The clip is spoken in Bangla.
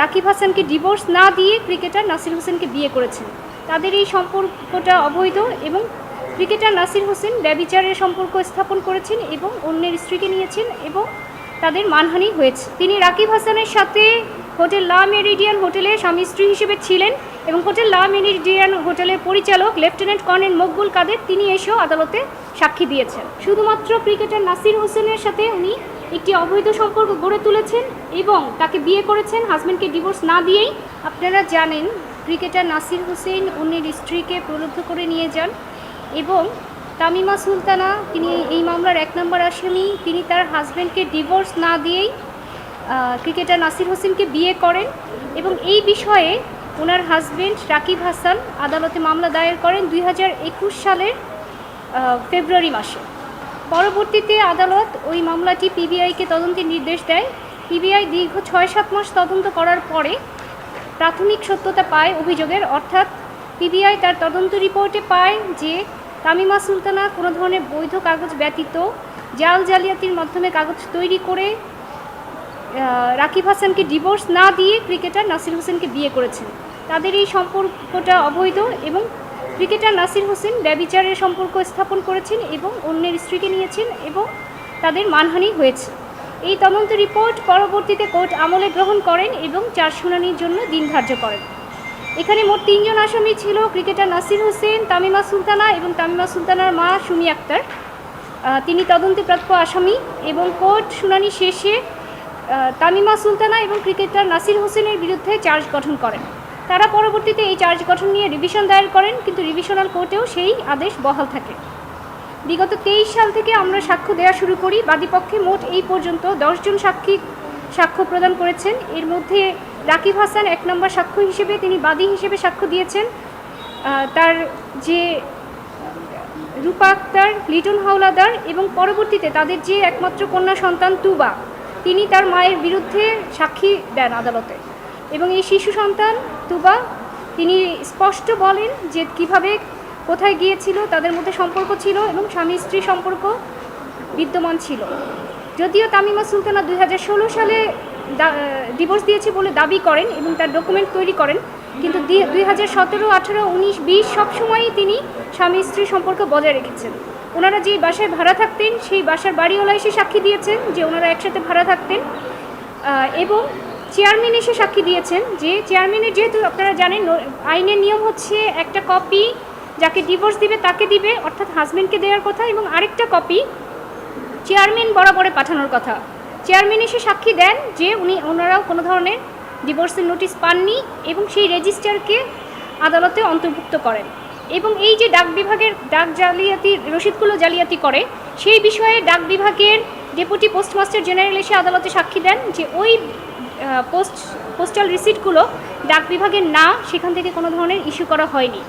রাকিব হাসানকে ডিভোর্স না দিয়ে ক্রিকেটার নাসির হোসেনকে বিয়ে করেছেন। তাদের এই সম্পর্কটা অবৈধ এবং ক্রিকেটার নাসির হোসেন ব্যবিচারের সম্পর্ক স্থাপন করেছেন এবং অন্যের স্ত্রীকে নিয়েছেন এবং তাদের মানহানি হয়েছে। তিনি রাকিব হাসানের সাথে হোটেল লা মেরিডিয়ান হোটেলে স্বামী স্ত্রী হিসেবে ছিলেন। এবং হোটেল লা মেরিডিয়ান হোটেলের পরিচালক লেফটেন্যান্ট কর্নেল মকবুল কাদের, তিনি এসেও আদালতে সাক্ষী দিয়েছেন। শুধুমাত্র ক্রিকেটার নাসির হোসেনের সাথে উনি একটি অবৈধ সম্পর্ক গড়ে তুলেছেন এবং তাকে বিয়ে করেছেন হাজব্যান্ডকে ডিভোর্স না দিয়েই। আপনারা জানেন, ক্রিকেটার নাসির হোসেন অন্যের স্ত্রীকে প্রলুব্ধ করে নিয়ে যান এবং তামিমা সুলতানা, তিনি এই মামলার এক নম্বর আসামি, তিনি তার হাজব্যান্ডকে ডিভোর্স না দিয়েই ক্রিকেটার নাসির হোসেনকে বিয়ে করেন এবং এই বিষয়ে ওনার হাজব্যান্ড রাকিব হাসান আদালতে মামলা দায়ের করেন দুই হাজার একুশ সালের ফেব্রুয়ারি মাসে। পরবর্তীতে আদালত ওই মামলাটি পিবিআইকে তদন্তের নির্দেশ দেয়। পিবিআই দীর্ঘ ছয় সাত মাস তদন্ত করার পরে প্রাথমিক সত্যতা পায় অভিযোগের। অর্থাৎ পিবিআই তার তদন্ত রিপোর্টে পায় যে তামিমা সুলতানা কোনো ধরনের বৈধ কাগজ ব্যতীত জাল জালিয়াতির মাধ্যমে কাগজ তৈরি করে রাকিব হাসানকে ডিভোর্স না দিয়ে ক্রিকেটার নাসির হোসেনকে বিয়ে করেছেন। তাদের এই সম্পর্কটা অবৈধ এবং ক্রিকেটার নাসির হোসেন ব্যবিচারের সম্পর্ক স্থাপন করেছেন এবং অন্যের স্ত্রীকে নিয়েছেন এবং তাদের মানহানি হয়েছে। এই তদন্ত রিপোর্ট পরবর্তীতে কোর্ট আমলে গ্রহণ করেন এবং চার শুনানির জন্য দিন ধার্য করেন। এখানে মোট তিনজন আসামি ছিল ক্রিকেটার নাসির হোসেন, তামিমা সুলতানা এবং তামিমা সুলতানার মা সুমি আক্তার। তিনি তদন্তে প্রাপ্য আসামি এবং কোর্ট শুনানি শেষে তামিমা সুলতানা এবং ক্রিকেটার নাসির হোসেনের বিরুদ্ধে চার্জ গঠন করেন। তারা পরবর্তীতে এই চার্জ গঠন নিয়ে রিভিশন দায়ের করেন, কিন্তু রিভিশনাল কোর্টেও সেই আদেশ বহাল থাকে। বিগত তেইশ সাল থেকে আমরা সাক্ষ্য দেওয়া শুরু করি, বাদীপক্ষে মোট এই পর্যন্ত দশজন সাক্ষী সাক্ষ্য প্রদান করেছেন। এর মধ্যে রাকিব হাসান এক নম্বর সাক্ষ্য হিসেবে তিনি বাদী হিসেবে সাক্ষ্য দিয়েছেন। তার যে রূপা আক্তার, লিটন হাওলাদার এবং পরবর্তীতে তাদের যে একমাত্র কন্যা সন্তান তুবা তিনি তার মায়ের বিরুদ্ধে সাক্ষী দেন আদালতে। এবং এই শিশু সন্তান তুবা, তিনি স্পষ্ট বলেন যে কীভাবে কোথায় গিয়েছিল, তাদের মধ্যে সম্পর্ক ছিল এবং স্বামী স্ত্রী সম্পর্ক বিদ্যমান ছিল। যদিও তামিমা সুলতানা দুই হাজার ষোলো সালে ডিভোর্স দিয়েছে বলে দাবি করেন এবং তার ডকুমেন্ট তৈরি করেন, কিন্তু দুই হাজার সতেরো আঠেরো উনিশ বিশ সবসময়ই তিনি স্বামী স্ত্রী সম্পর্ক বজায় রেখেছেন। ওনারা যে বাসায় ভাড়া থাকতেন, সেই বাসার বাড়িওয়ালা এসে সাক্ষী দিয়েছেন যে ওনারা একসাথে ভাড়া থাকতেন। এবং চেয়ারম্যান এসে সাক্ষী দিয়েছেন যে চেয়ারম্যানের যেহেতু আপনারা জানেন আইনের নিয়ম হচ্ছে একটা কপি যাকে ডিভোর্স দিবে তাকে দিবে, অর্থাৎ হাজব্যান্ডকে দেওয়ার কথা এবং আরেকটা কপি চেয়ারম্যান বরাবরে পাঠানোর কথা। চেয়ারম্যান এসে সাক্ষী দেন যে উনি, ওনারাও কোনো ধরনের ডিভোর্সের নোটিশ পাননি এবং সেই রেজিস্টারকে আদালতে অন্তর্ভুক্ত করেন। এবং এই যে ডাক বিভাগের ডাক জালিয়াতি রসিদগুলো জালিয়াতি করে, সেই বিষয়ে ডাক বিভাগের ডেপুটি পোস্টমাস্টার জেনারেল এসে আদালতে সাক্ষী দেন যে ওই পোস্ট, পোস্টাল রিসিটগুলো ডাক বিভাগের না, সেখান থেকে কোনো ধরনের ইস্যু করা হয়নি।